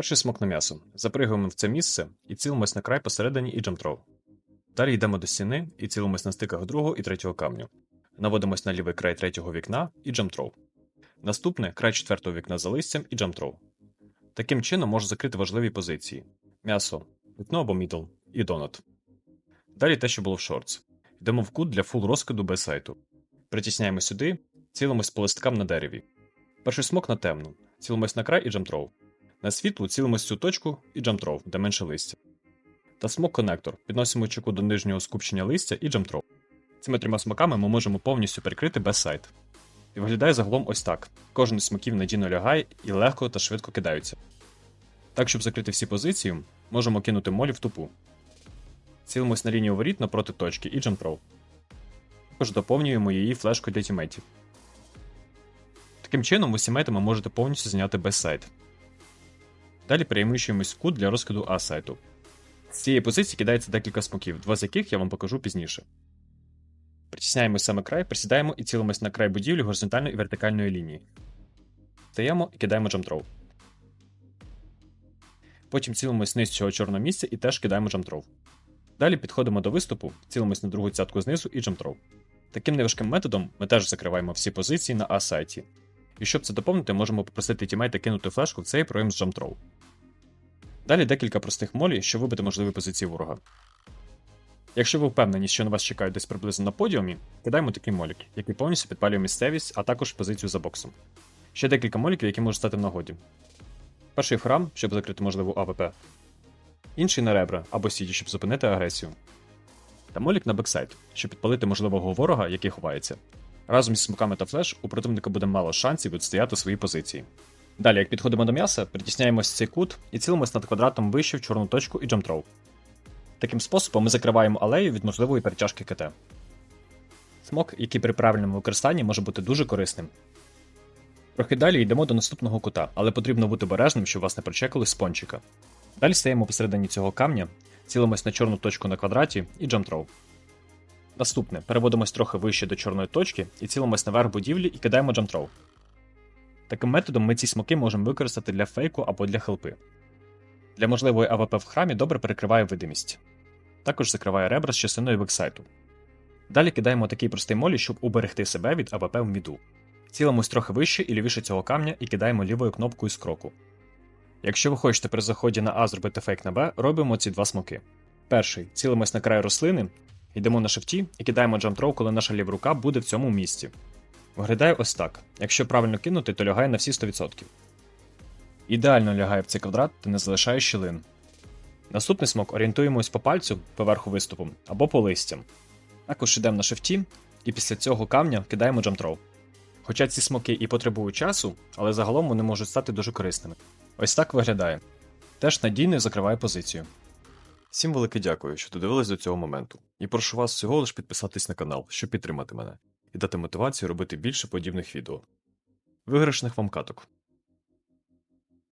Перший смок на м'ясо. Запригуємо в це місце і цілимось на край посередині і джамтров. Далі йдемо до стіни і цілимось на стиках другого і третього камню. Наводимось на лівий край третього вікна і джамтров. Наступне край четвертого вікна за листям і джамтров. Таким чином можна закрити важливі позиції: м'ясо, вікно або мідл і донат. Далі те, що було в шортс. Йдемо в кут для фул розкиду без сайту. Притісняємо сюди, цілимось по листкам на дереві. Перший смок на темну, цілимось на край і джамтров. На світлу цілимось цю точку і джамтров, де менше листя. Та смок конектор підносимо чеку до нижнього скупчення листя і джамтров. Цими трьома смоками ми можемо повністю перекрити без сайт. І виглядає загалом ось так. Кожен із смоків надійно лягає і легко та швидко кидаються. Так, щоб закрити всі позиції, можемо кинути молі в тупу. Цілимось на лінію воріт напроти точки і джампров. Також доповнюємо її флешкою для тімейтів. Таким чином, усі мети ви можете повністю зайняти без сайт. Далі переміщуємось в кут для розкиду А сайту. З цієї позиції кидається декілька смоків, два з яких я вам покажу пізніше. Притісняємо саме край, присідаємо і цілимось на край будівлі горизонтальної і вертикальної лінії. Стаємо і кидаємо джамтров. Потім цілимось вниз цього чорного місця і теж кидаємо джамтров. Далі підходимо до виступу, цілимось на другу цятку знизу і джамтров. Таким неважким методом ми теж закриваємо всі позиції на А-сайті. І щоб це доповнити, можемо попросити тімейта кинути флешку в цей проєм з джамтров. Далі декілька простих молі, щоб вибити можливі позиції ворога. Якщо ви впевнені, що на вас чекають десь приблизно на подіумі, кидаємо такий молік, який повністю підпалює місцевість, а також позицію за боксом. Ще декілька моліків, які можуть стати в нагоді. Перший храм, щоб закрити можливу АВП. Інший на ребра або сіді, щоб зупинити агресію. Та молік на бексайд, щоб підпалити можливого ворога, який ховається. Разом із смоками та флеш у противника буде мало шансів відстояти свої позиції. Далі, як підходимо до м'яса, притісняємось цей кут і цілимось над квадратом вище в чорну точку і джамтроу. Таким способом ми закриваємо алею від можливої перетяжки КТ. Смок, який при правильному використанні може бути дуже корисним. Трохи далі йдемо до наступного кута, але потрібно бути обережним, щоб вас не прочекали з пончика. Далі стаємо посередині цього камня, цілимось на чорну точку на квадраті і джамтроу. Наступне переводимось трохи вище до чорної точки і цілимось наверх будівлі і кидаємо джамтроу. Таким методом ми ці смоки можемо використати для фейку або для хелпи. Для можливої АВП в храмі добре перекриває видимість. Також закриває ребра з частиною вексайту. Далі кидаємо такий простий молі, щоб уберегти себе від АВП в міду. Цілимось трохи вище і лівіше цього камня і кидаємо лівою кнопкою з кроку. Якщо ви хочете при заході на А зробити фейк на Б, робимо ці два смоки. Перший цілимось на край рослини, йдемо на шифті і кидаємо джамтроу, коли наша ліва рука буде в цьому місці. Виглядає ось так. Якщо правильно кинути, то лягає на всі 100%. Ідеально лягає в цей квадрат та не залишає щілин. Наступний смок орієнтуємось по пальцю поверху виступу або по листям. Також йдемо на шифті, і після цього камня кидаємо джамтроу. Хоча ці смоки і потребують часу, але загалом вони можуть стати дуже корисними. Ось так виглядає. Теж надійно закриває позицію. Всім велике дякую, що додивились до цього моменту. І прошу вас всього лиш підписатись на канал, щоб підтримати мене, і дати мотивацію робити більше подібних відео. Виграшних вам каток!